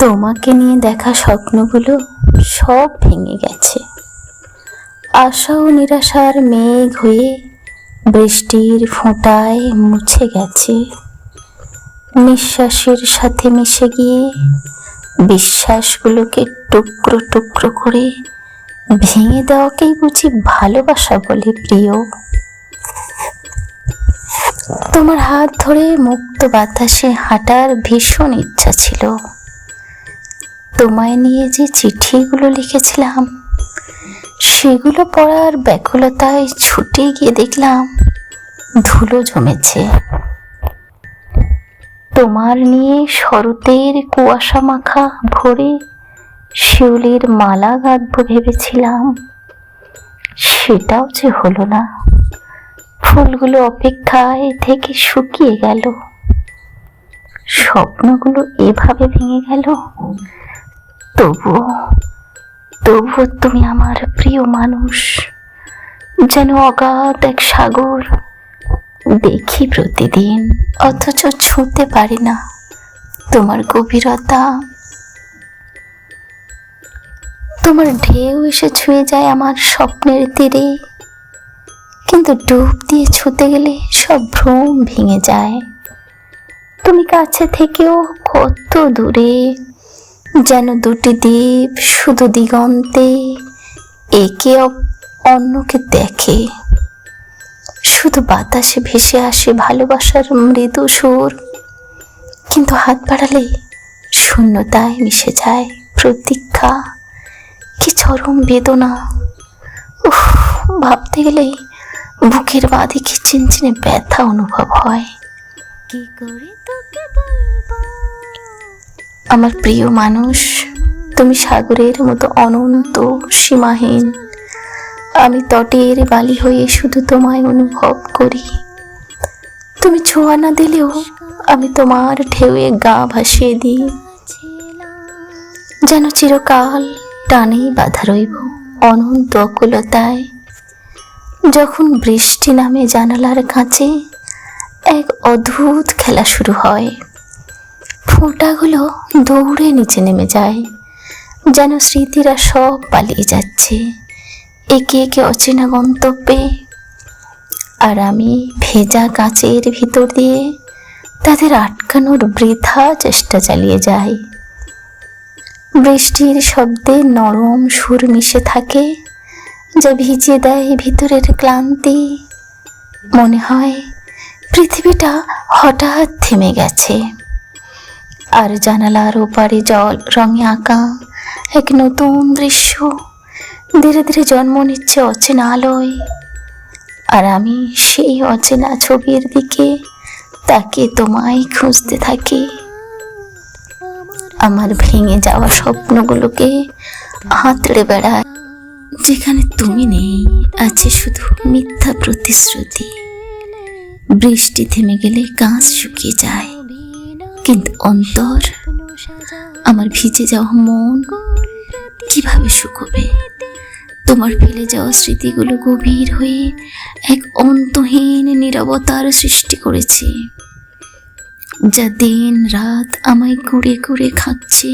তোমাকে নিয়ে দেখা স্বপ্নগুলো সব ভেঙে গেছে। আশা ও নিরাশার মেঘ হয়ে বৃষ্টির ফোঁটায় মুছে গেছে। নিঃশ্বাসের সাথে মিশে গিয়ে বিশ্বাসগুলোকে টুকরো টুকরো করে ভেঙে দেওয়াকেই বুঝি ভালোবাসা বলে প্রিয়। তোমার হাত ধরে মুক্ত বাতাসে হাঁটার ভীষণ ইচ্ছা ছিল। তোমায় নিয়ে যে চিঠিগুলো লিখেছিলাম, সেগুলো পড়ার ব্যাকুলতায় ছুটে গিয়ে দেখলাম ধুলো জমেছে। তোমার নিয়ে শরতের কুয়াশা মাখা ভরে শিউলির মালা গাঁথব ভেবেছিলাম, সেটাও যে হলো না। ফুলগুলো অপেক্ষায় থেকে শুকিয়ে গেল। স্বপ্নগুলো এভাবে ভেঙে গেল তবুও তবুও তুমি আমার প্রিয় মানুষ। যেন অগাধ এক সাগর দেখি প্রতিদিন, অথচ ছুঁতে পারি না তোমার গভীরতা। তোমার ঢেউ এসে ছুঁয়ে যায় আমার স্বপ্নের তীরে, কিন্তু ডুব দিয়ে ছুঁতে গেলে সব ভ্রম ভেঙে যায়। তুমি কাছে থেকেও কত দূরে যেন দুটি দ্বীপ শুধু দিগন্তে একে অন্যকে দেখে। শুধু বাতাসে ভেসে আসে ভালোবাসার মৃদু সুর। কিন্তু হাত বাড়ালে শূন্যতায় মিশে যায় প্রতীক্ষা। কি চরম বেদনা। উফ, ভাবতে গেলেই বুকের বাঁধে কি চিনচিনে ব্যথা অনুভব হয়। কি করে তোকে বলব? আমার প্রিয় মানুষ, তুমি সাগরের মতো অনন্ত, সীমাহীন। আমি তটের বালি হয়ে শুধু তোমায় অনুভব করি। তুমি ছোঁয়া না দিলেও আমি তোমার ঢেউয়ে গা ভাসিয়ে দিই। যেন চিরকাল টানেই বাধা রইব অনন্ত অকুলতায়। যখন বৃষ্টি নামে জানালার কাছে এক অদ্ভুত খেলা শুরু হয়। ফোঁটাগুলো দৌড়ে নিচে নেমে যায়, যেন স্মৃতিরা সব পালিয়ে যাচ্ছে। একে একে অচেনা গন্তব্যে আর আমি ভেজা কাঁচের ভিতর দিয়ে তাদের আটকানোর বৃথা চেষ্টা চালিয়ে যাই। বৃষ্টির শব্দে নরম সুর মিশে থাকে, যা ভিজিয়ে দেয় ভিতরের ক্লান্তি। মনে হয় পৃথিবীটা হঠাৎ থেমে গেছে। আর জানালার ওপারে জল, রঙে আঁকা এক নতুন দৃশ্য। ধীরে ধীরে জন্ম নিচ্ছে অচেনা আলোয়। আর আমি সেই অচেনা ছবির দিকে তাকে তোমায় খুঁজতে থাকি। আমার ভেঙে যাওয়া স্বপ্নগুলোকে হাতড়ে বেড়ায়। যেখানে তুমি নেই, আছে শুধু মিথ্যা প্রতিশ্রুতি। বৃষ্টি থেমে গেলে কাঁচ শুকিয়ে যায়। কিন্তু অন্তর, আমার ভিজে যাওয়া মন কীভাবে শুকোবে? তোমার ফেলে যাওয়া স্মৃতিগুলো গভীর হয়ে এক অন্তহীন নীরবতার সৃষ্টি করেছে, যা দিন রাত আমায় কুড়ে কুড়ে খাচ্ছে।